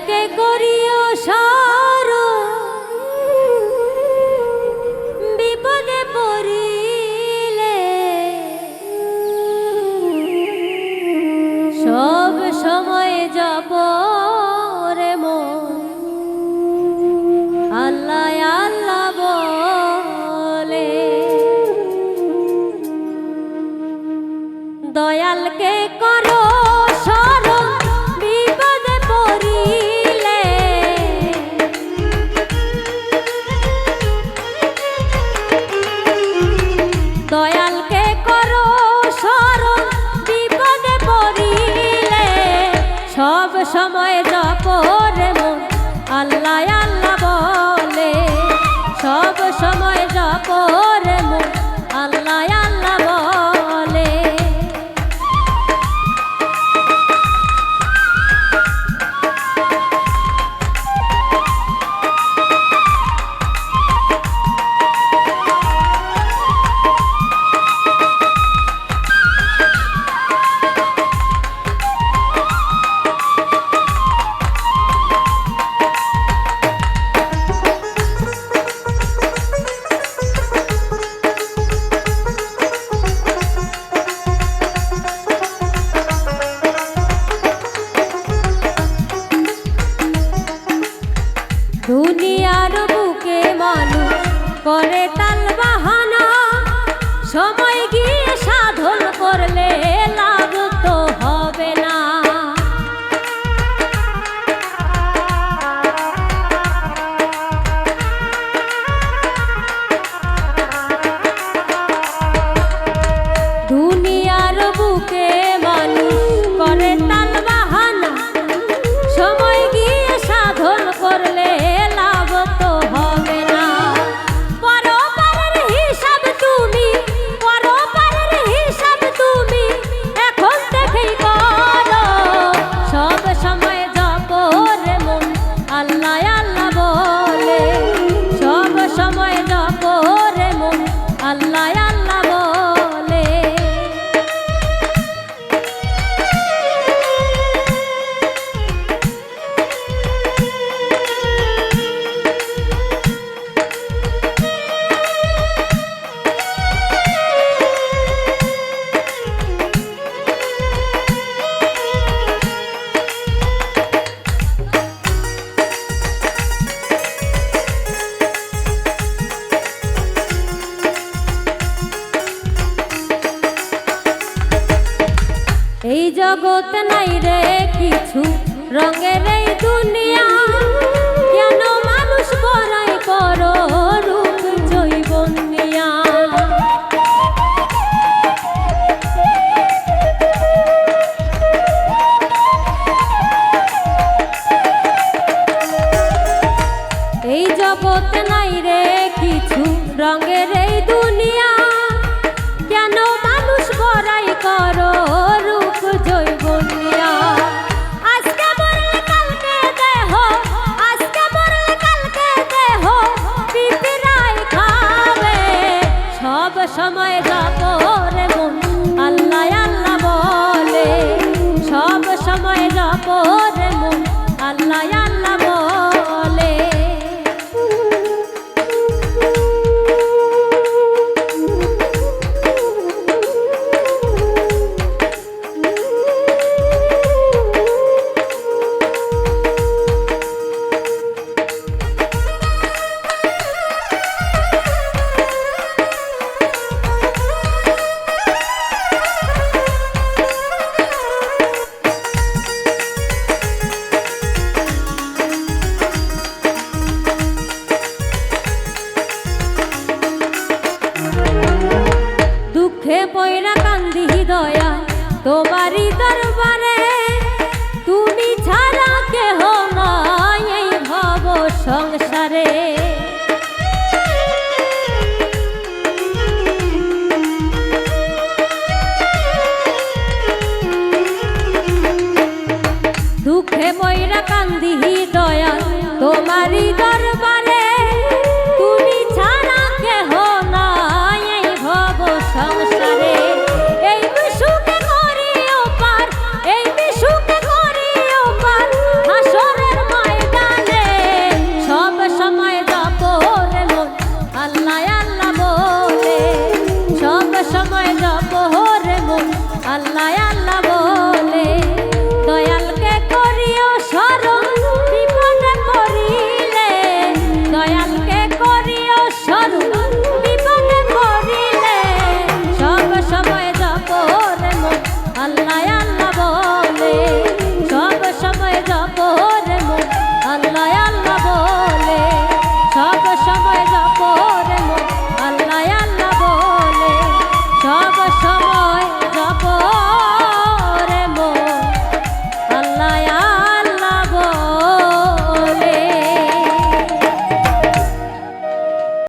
আমাকে করিও সার। বিপদে পড়িলে সব সময় যাব রে মো আল্লাহ আল্লাহ বলে, দয়ালকে করো। দয়া দুনিয়ার বুকে মানুষ করে তাল বাহানা। সময় জগৎ নাই রে কিছু রঙের দুনিয়া। সব সময় গা দয়া তোমারই দরবারে। তুমি ছাড়া কেহ এই ভব সংসারে। দুঃখে ময়রা কান্দি দয়া তোমারই সময় যাব রে মো আল্লাহ